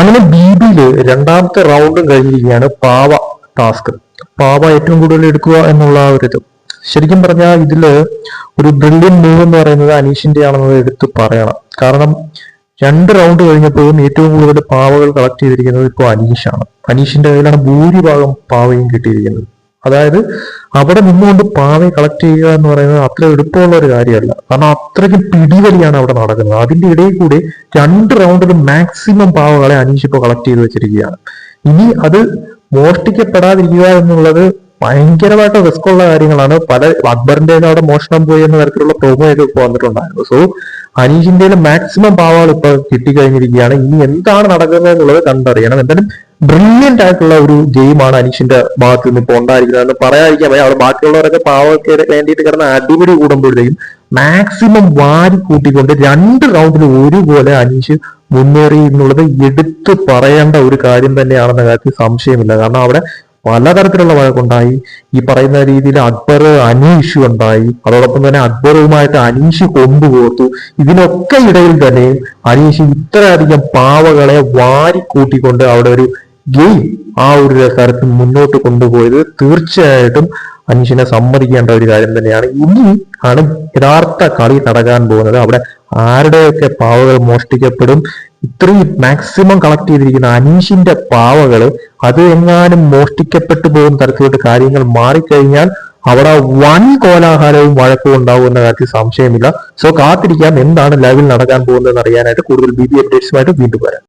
അങ്ങനെ ബി ബിയിൽ രണ്ടാമത്തെ റൗണ്ടും കഴിഞ്ഞിരിക്കുകയാണ് പാവ ടാസ്ക് പാവ ഏറ്റവും കൂടുതൽ എടുക്കുക എന്നുള്ള ഒരു ഇത്. ശരിക്കും പറഞ്ഞാൽ ഇതിൽ ഒരു ബ്രില്യൻ മൂവ് എന്ന് പറയുന്നത് അനീഷിന്റെ ആണെന്നത് എടുത്ത് പറയണം. കാരണം രണ്ട് റൗണ്ട് കഴിഞ്ഞപ്പോഴും ഏറ്റവും കൂടുതൽ പാവകൾ കളക്ട് ചെയ്തിരിക്കുന്നത് ഇപ്പോൾ അനീഷാണ്. അനീഷിന്റെ കയ്യിലാണ് ഭൂരിഭാഗം പാവയും കിട്ടിയിരിക്കുന്നത്. അതായത് അവിടെ നിന്നുകൊണ്ട് പാവയെ കളക്ട് ചെയ്യുക എന്ന് പറയുന്നത് അത്ര എളുപ്പമുള്ള ഒരു കാര്യമല്ല. കാരണം അത്രയ്ക്ക് പിടിവലിയാണ് അവിടെ നടക്കുന്നത്. അതിന്റെ ഇടയിൽ കൂടി രണ്ട് റൗണ്ടിൽ മാക്സിമം പാവകളെ അനീഷ് ഇപ്പോൾ കളക്ട് ചെയ്ത് വെച്ചിരിക്കുകയാണ്. ഇനി അത് മോഷ്ടിക്കപ്പെടാതിരിക്കുക എന്നുള്ളത് ഭയങ്കരമായിട്ട് റിസ്ക് ഉള്ള കാര്യങ്ങളാണ്. പല അക്ബറിന്റെ അവിടെ മോഷണം പോയി എന്ന തരത്തിലുള്ള പ്രോമോ ഒക്കെ ഇപ്പോൾ വന്നിട്ടുണ്ടായിരുന്നു. സോ അനീഷിന്റെ മാക്സിമം പാവകൾ ഇപ്പൊ കിട്ടിക്കഴിഞ്ഞിരിക്കുകയാണ്. ഇനി എന്താണ് നടക്കുന്നത് എന്നുള്ളത് കണ്ടറിയണം. എന്തായാലും ബ്രില്യന്റ് ആയിട്ടുള്ള ഒരു ഗെയിമാണ് അനീഷിന്റെ ഭാഗത്ത് നിന്ന് ഇപ്പോൾ ഉണ്ടായിരിക്കുന്നത്. എന്ന് പറയാതിരിക്കാൻ വയ്യ. അവിടെ ബാക്കിയുള്ളവരൊക്കെ പാവൊക്കെ വേണ്ടിയിട്ട് കിടന്ന അടിപിടി കൂടുമ്പോഴത്തേക്കും മാക്സിമം വാരി കൂട്ടിക്കൊണ്ട് രണ്ട് റൗണ്ടിൽ ഒരുപോലെ അനീഷ് മുന്നേറി എന്നുള്ളത് എടുത്തു പറയേണ്ട ഒരു കാര്യം തന്നെയാണെന്ന കാര്യത്തിൽ സംശയമില്ല. കാരണം അവിടെ പലതരത്തിലുള്ള വഴക്കുണ്ടായി ഈ പറയുന്ന രീതിയിൽ അക്ബർ അനീഷ് ഉണ്ടായി. അതോടൊപ്പം തന്നെ അക്ബറുമായിട്ട് അനീഷ് കൊമ്പുകോർത്തു ഇതിനൊക്കെ ഇടയിൽ തന്നെ അനീഷ് ഇത്രയധികം പാവകളെ വാരി കൂട്ടിക്കൊണ്ട് അവിടെ ഒരു ഗെയിം ആ ഒരു തരത്തിൽ മുന്നോട്ട് കൊണ്ടുപോയത് തീർച്ചയായിട്ടും അനീഷിനെ സമ്മതിക്കേണ്ട ഒരു കാര്യം തന്നെയാണ്. ഇനി ആണ് യഥാർത്ഥ കളി നടക്കാൻ പോകുന്നത്. അവിടെ ആരുടെയൊക്കെ പാവകൾ മോഷ്ടിക്കപ്പെടും ഇത്രയും മാക്സിമം കളക്ട് ചെയ്തിരിക്കുന്ന അനീഷിന്റെ പാവകൾ അത് എങ്ങാനും മോഷ്ടിക്കപ്പെട്ടു പോകുന്ന തരത്തിലോട്ട് കാര്യങ്ങൾ മാറിക്കഴിഞ്ഞാൽ അവിടെ വൻ കോലാഹലവും വഴക്കവും ഉണ്ടാവും എന്ന കാര്യത്തിൽ സംശയമില്ല. സോ കാത്തിരിക്കാം. എന്താണ് ലൈവിൽ നടക്കാൻ പോകുന്നത് എന്ന് അറിയാനായിട്ട് കൂടുതൽ ബി ബി അപ്ഡേറ്റ്സുമായിട്ട് വീണ്ടും വരാം.